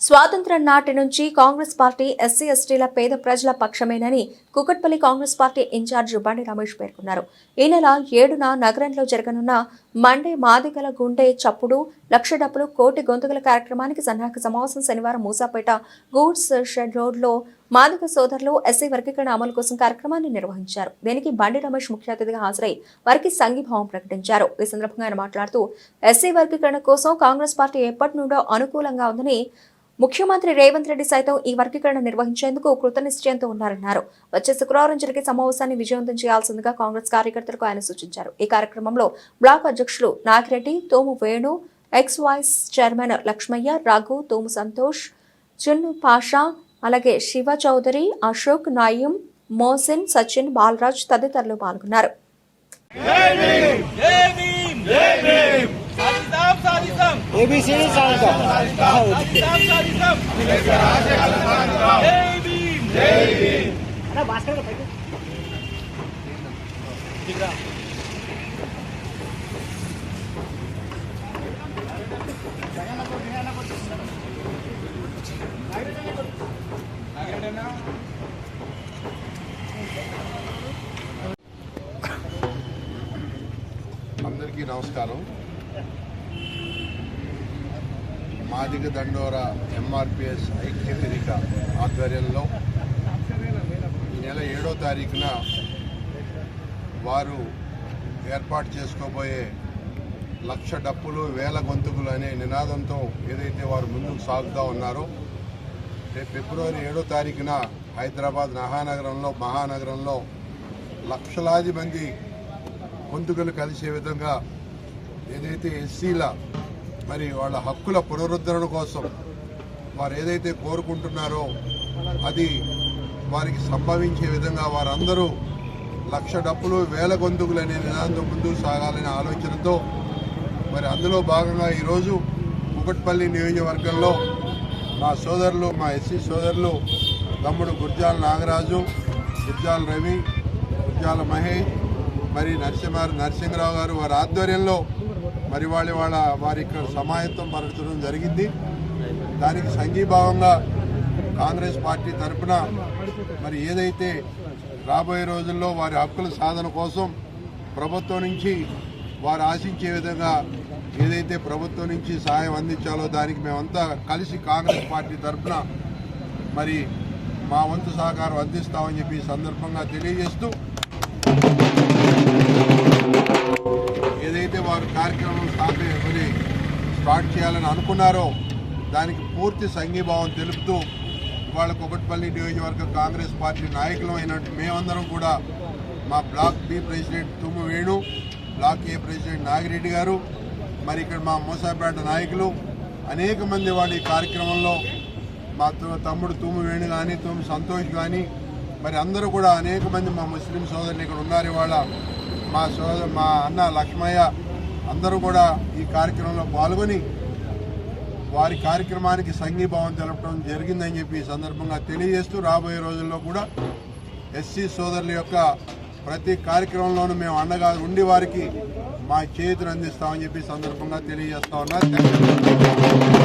స్వాతంత్ర్యం నాటి నుంచి కాంగ్రెస్ పార్టీ ఎస్సీ ఎస్టీల పేద ప్రజల పక్షమేనని కుకట్పల్లి కాంగ్రెస్ పార్టీ ఇన్ఛార్జ్ బండి రమేష్ పేర్కొన్నారు. ఈ నెల ఏడున నగరంలో జరగనున్న మండే మాదిగల గుండె చప్పుడు లక్ష డప్పులు కోటి గొంతుకల కార్యక్రమానికి సన్నాహక సమావేశం శనివారం మూసాపేట గూడ్స్ షెడ్ రోడ్లో మాదిగ సోదరులు ఎస్సీ వర్గీకరణ అమలు కోసం కార్యక్రమాన్ని నిర్వహించారు. దీనికి బండి రమేష్ ముఖ్య అతిథిగా హాజరై వారికి సంఘీభావం ప్రకటించారు. ఈ సందర్భంగా ఆయన మాట్లాడుతూ ఎస్సీ వర్గీకరణ కోసం కాంగ్రెస్ పార్టీ ఎప్పటి నుండో అనుకూలంగా ఉందని ముఖ్యమంత్రి రేవంత్ రెడ్డి సైతం ఈ వర్గీకరణ నిర్వహించేందుకు కృతనిశ్చయంతో ఉన్నారన్నారు. వచ్చే శుక్రవారం జరిగే సమావేశాన్ని విజయవంతం చేయాల్సిందిగా కాంగ్రెస్ కార్యకర్తలకు ఆయన సూచించారు. ఈ కార్యక్రమంలో బ్లాక్ అధ్యక్షులు Nagireddy Thomu Venu ex vice chairman Lakshmaiah Raghu Thomu Santosh Chunnu Pasha అలాగే శివ చౌదరి అశోక్ నాయిం మోసిన్ సచిన్ బాలరాజ్ తదితరులు పాల్గొన్నారు. ఏబిసిడి జై భీమ్ అందరికీ నమస్కారం. మాదిగ దండోర ఎంఆర్పిఎస్ ఐక్య వేదిక ఆధ్వర్యంలో ఈ నెల ఏడో తారీఖున వారు ఏర్పాటు చేసుకోబోయే లక్ష డప్పులు వేల గొంతుకులు అనే నినాదంతో ఏదైతే వారు ముందుకు సాగుతూ ఉన్నారో రేపు ఫిబ్రవరి ఏడో తారీఖున హైదరాబాద్ మహానగరంలో మహానగరంలో లక్షలాది మంది గొంతుకలు కలిసే విధంగా ఏదైతే ఎస్సీల మరి వాళ్ళ హక్కుల పునరుద్ధరణ కోసం వారు ఏదైతే కోరుకుంటున్నారో అది వారికి సంభవించే విధంగా వారందరూ లక్ష డప్పులు వేల గొంతుకులు అనే నినాదంతో ముందుకు సాగాలనే ఆలోచనతో మరి అందులో భాగంగా ఈరోజు కుకట్పల్లి నియోజకవర్గంలో మా సోదరులు మా ఎస్సీ సోదరులు తమ్ముడు గుర్జాల నాగరాజు గుర్జాల రవి గుర్జాల మహేష్ మరి నరసింహారు నరసింహరావు గారు వారి ఆధ్వర్యంలో మరి వాళ్ళ వాళ్ళ వారి ఇక్కడ సమాయత్తం పరచడం జరిగింది. దానికి సంఘీభావంగా కాంగ్రెస్ పార్టీ తరఫున మరి ఏదైతే రాబోయే రోజుల్లో వారి హక్కుల సాధన కోసం ప్రభుత్వం నుంచి వారు ఆశించే విధంగా ఏదైతే ప్రభుత్వం నుంచి సహాయం అందించాలో దానికి మేమంతా కలిసి కాంగ్రెస్ పార్టీ తరఫున మరి మా వంతు సహకారం అందిస్తామని చెప్పి సందర్భంగా తెలియజేస్తూ ఏదైతే వారు కార్యక్రమం స్టార్ట్ మరి స్టార్ట్ చేయాలని అనుకున్నారో దానికి పూర్తి సంఘీభావం తెలుపుతూ ఇవాళ కుకట్పల్లి నియోజకవర్గ కాంగ్రెస్ పార్టీ నాయకులు అయినట్టు మేమందరం కూడా మా block B president Tummu Venu block A president Nagireddy గారు మరి ఇక్కడ మా మూసాపేట నాయకులు అనేక మంది వాళ్ళ ఈ కార్యక్రమంలో మా తమ్ముడు తుమ్ము వేణు కానీ తుమ్ము సంతోష్ కానీ మరి అందరూ కూడా అనేక మంది మా ముస్లిం సోదరులు ఇక్కడ ఉన్నారు ఇవాళ. మా సోదరు మా అన్న లక్ష్మయ్య అందరూ కూడా ఈ కార్యక్రమంలో పాల్గొని వారి కార్యక్రమానికి సంఘీభావం తెలపడం జరిగిందని చెప్పి ఈ సందర్భంగా తెలియజేస్తూ రాబోయే రోజుల్లో కూడా ఎస్సీ సోదరుల యొక్క ప్రతి కార్యక్రమంలోనూ మేము అండగా ఉండి వారికి మా చేతులు అందిస్తామని చెప్పి సందర్భంగా తెలియజేస్తా ఉన్నారు